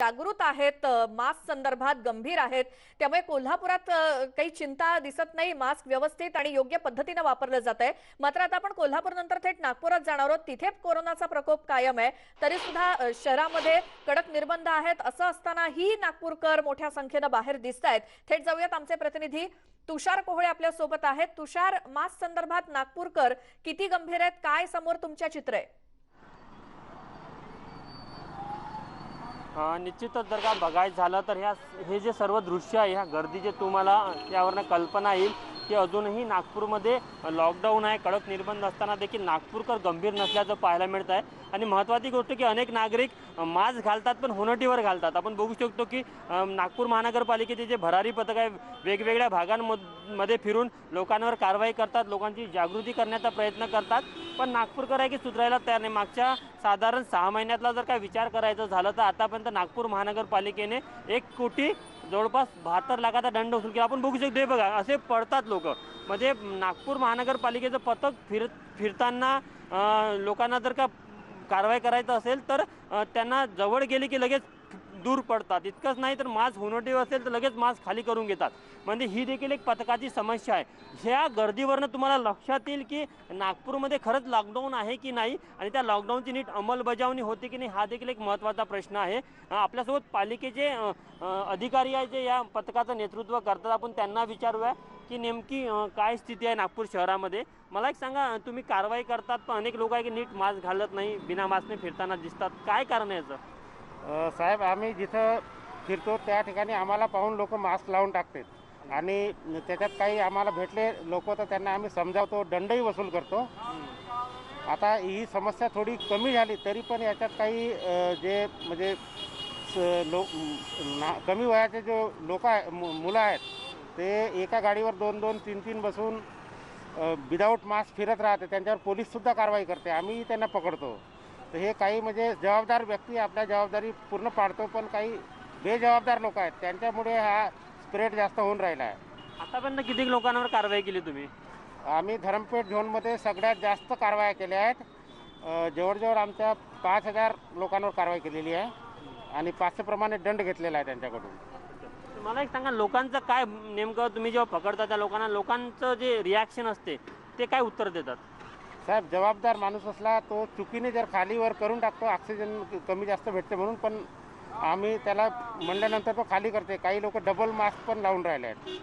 जागृत आहेत मास्क संदर्भात गंभीर आहेत. त्यामुळे कोल्हापुरात काही चिंता दिसत नाही मास्क व्यवस्थित आणि योग्य पद्धतीनं वापरलं जात आहे. मात्र आता आपण कोल्हापूर नंतर थेट नागपुरात जाणार आहोत. तिथे कोरोनाचा प्रकोप कायम आहे. तरी सुद्धा शहरामध्ये कडक निर्बंध आहेत. असं असतानाही नागपूरकर मोठ्या संख्येनं बाहेर दिसत आहेत. थेट जाऊयात आमचे प्रतिनिधी. तुषार कोहळे आपल्यासोबत आहेत. तुषार मास्क संदर्भात नागपूरकर किती गंभीर आहेत? काय समोर तुमच्या चित्र? आहे निश्चितच जर का बघायचं झालं तर ह्या हे जे सर्व दृश्य आहे ह्या गर्दीचे तुम्हाला यावरनं कल्पना येईल. की अजूनही नागपूरमध्ये लॉकडाऊन आहे. कडक निर्बंध असताना देखील नागपूरकर गंभीर नसल्याचं पाहायला मिळत आहे. आणि महत्त्वाची गोष्ट की अनेक नागरिक मास्क घालतात पण होनटीवर घालतात. आपण बघू शकतो की नागपूर महानगरपालिकेचे जे भरारी पथक आहे वेगवेगळ्या भागांमध्ये फिरून लोकांवर कारवाई करतात लोकांची जागृती करण्याचा प्रयत्न करतात. पण नागपूरकर आहे की सुधारायला तयार नाही. मागच्या साधारण सहा महिन्यातला जर काय विचार करायचं झालं तर आतापर्यंत नागपूर महानगरपालिकेने एक कोटी जवळपास बहात्तर लाखाचा दंड वसूल केला. आपण बघू शकतो हे बघा असे पडतात लोक. म्हणजे नागपूर महानगरपालिकेचं पथक फिर फिरताना लोकांना जर का कारवाई करायचं असेल तर त्यांना जवळ गेले की लगेच दूर पडतात. इतकंच नाही तर मास्क हुनोटी असेल तर लगेच मास्क खाली करून घेतात. म्हणजे ही देखील एक पथकाची समस्या आहे. ह्या गर्दीवरनं तुम्हाला लक्षात येईल की नागपूरमध्ये खरंच लॉकडाऊन आहे की नाही आणि त्या लॉकडाऊनची नीट अंमलबजावणी होते की नाही हा देखील एक महत्त्वाचा प्रश्न आहे. आपल्यासोबत पालिकेचे अधिकारी आहे जे या पथकाचं नेतृत्व करतात. आपण त्यांना विचारूया की नेमकी काय स्थिती आहे नागपूर शहरामध्ये? मला एक सांगा तुम्ही कारवाई करतात पण अनेक लोक आहे की नीट मास्क घालत नाही बिना मास्कने फिरताना दिसतात. काय कारण आहे याचं? साहेब आम्ही जिथं फिरतो त्या ठिकाणी आम्हाला पाहून लोक मास्क लावून टाकतात. आणि त्याच्यात काही आम्हाला भेटले लोक तर त्यांना आम्ही समजावतो दंडही वसूल करतो. आता ही समस्या थोडी कमी झाली तरी पण याच्यात काही जे म्हणजे स- लो ना कमी वयाचे जो लोक आहे मु- मुलं आहेत ते एका गाडीवर दोन दोन तीन तीन बसून विदाऊट मास्क फिरत राहते त्यांच्यावर पोलीससुद्धा कारवाई करते. आम्ही त्यांना पकडतो. तर हे काही म्हणजे जबाबदार व्यक्ती आपल्या जबाबदारी पूर्ण पाडतो पण काही बेजबाबदार लोक आहेत. त्यांच्यामुळे हा स्प्रेड जास्त होऊन राहिला आहे. आतापर्यंत किती लोकांवर कारवाई केली तुम्ही? आम्ही धरमपेठ झोनमध्ये सगळ्यात जास्त कारवाया केल्या आहेत. जवळजवळ आमच्या पाच हजार लोकांवर कारवाई केलेली आहे आणि पाचशेप्रमाणे दंड घेतलेला आहे त्यांच्याकडून. मला एक सांगा लोकांचं काय नेमकं तुम्ही जेव्हा पकडता त्या लोकांना लोकांचं जे रिॲक्शन असते ते काय उत्तर देतात? साहेब जबाबदार माणूस असला तो चुकीने जर खालीवर करून टाकतो ऑक्सिजन कमी जास्त भेटते म्हणून पण आम्ही त्याला म्हणल्यानंतर तो खाली करते काही लोक डबल मास्क पण लावून राहिले आहेत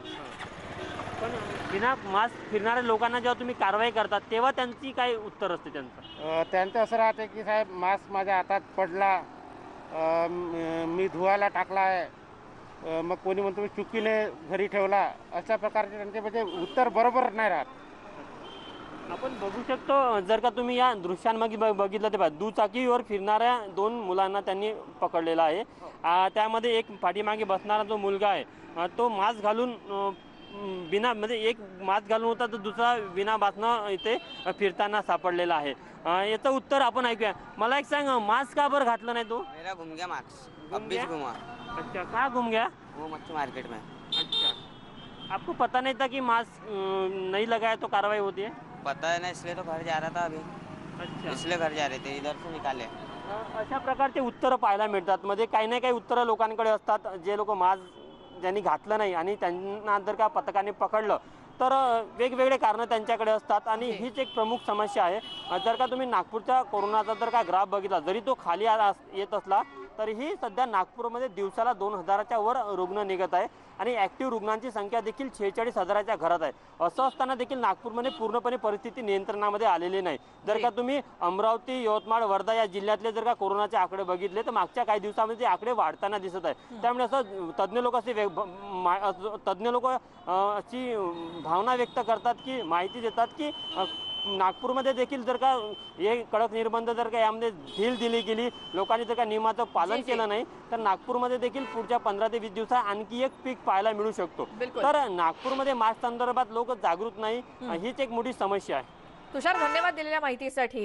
पण बिना मास्क फिरणाऱ्या लोकांना जेव्हा तुम्ही कारवाई करतात तेव्हा त्यांची काय उत्तर असते त्यांचं? अ, त्यांचं असं राहते की साहेब मास्क माझ्या हातात पडला अ, म- मी धुवायला टाकला आहे मग कोणी म्हणतो मी चुकीने घरी ठेवला अशा प्रकारचे त्यांचे म्हणजे उत्तर बरोबर नाही राहत. आपण बघू शकतो जर का तुम्ही या दृश्यांमध्ये बघ- बघितलं ते पहा दुचाकीवर फिरणाऱ्या दोन मुलांना त्यांनी पकडलेला आहे. त्यामध्ये एक पाठीमागे बसणारा जो मुलगा आहे तो मास्क घालून बिना म्हणजे एक मास्क घालून होता तर दुसरा बिना मास्कनं इथे फिरताना सापडलेला आहे. याचं उत्तर आपण ऐकूया. मला एक सांग मास्क का बरं घातलं नाही तो? मेरा घूम गया? घुमा. अच्छा का घूम गया? वो मच्छी मार्केट में. अच्छा. आपको पता नहीं था कि मास्क नहीं लगाया तो कार्रवाई होती है? पता है ना इसलिए तो घर जा रहा था अभी। अच्छा। इसलिए घर जा रहे थे इधर से निकाले। अ, अशा प्रकारचे उत्तरं पाहायला मिळतात. म्हणजे काही ना काही उत्तरं लोकांकडे असतात जे लोक मास्क ज्यांनी घातलं नाही आणि त्यांना जर का पथकाने पकडलं तर अ, वेगवेगळे कारणं त्यांच्याकडे असतात. आणि हीच एक प्रमुख समस्या आहे. अ, जर का तुम्ही नागपूरच्या कोरोनाचा जर का ग्राफ बघितला जरी तो खाली आ- येत असला तरीही सध्या नागपूरमध्ये दिवसाला दोन हजाराच्या वर रुग्ण निघत आहे आणि ॲक्टिव्ह रुग्णांची संख्या देखील शेहेचाळीस हजाराच्या घरात आहे. असं असताना देखील नागपूरमध्ये पूर्णपणे परिस्थिती नियंत्रणामध्ये आलेली नाही. जर का तुम्ही अमरावती यवतमाळ वर्धा या जिल्ह्यातले जर का कोरोनाचे आकडे बघितले तर मागच्या काही दिवसामध्ये ते आकडे वाढताना दिसत आहे त्यामुळे असं तज्ज्ञ लोक असे तज्ज्ञ लोक अशी भावना व्यक्त करतात की माहिती देतात की नागपूरमध्ये देखील जर का हे कडक निर्बंध जर का यामध्ये ढील दिली गेली लोकांनी जर का नियमाचं पालन. केलं नाही तर नागपूरमध्ये देखील पुढच्या पंधरा ते वीस दिवसात आणखी एक पीक पाहायला मिळू शकतो. तर नागपूरमध्ये मास्क संदर्भात लोक जागृत नाही हीच एक मोठी समस्या आहे तुषार धन्यवाद दिलेल्या माहितीसाठी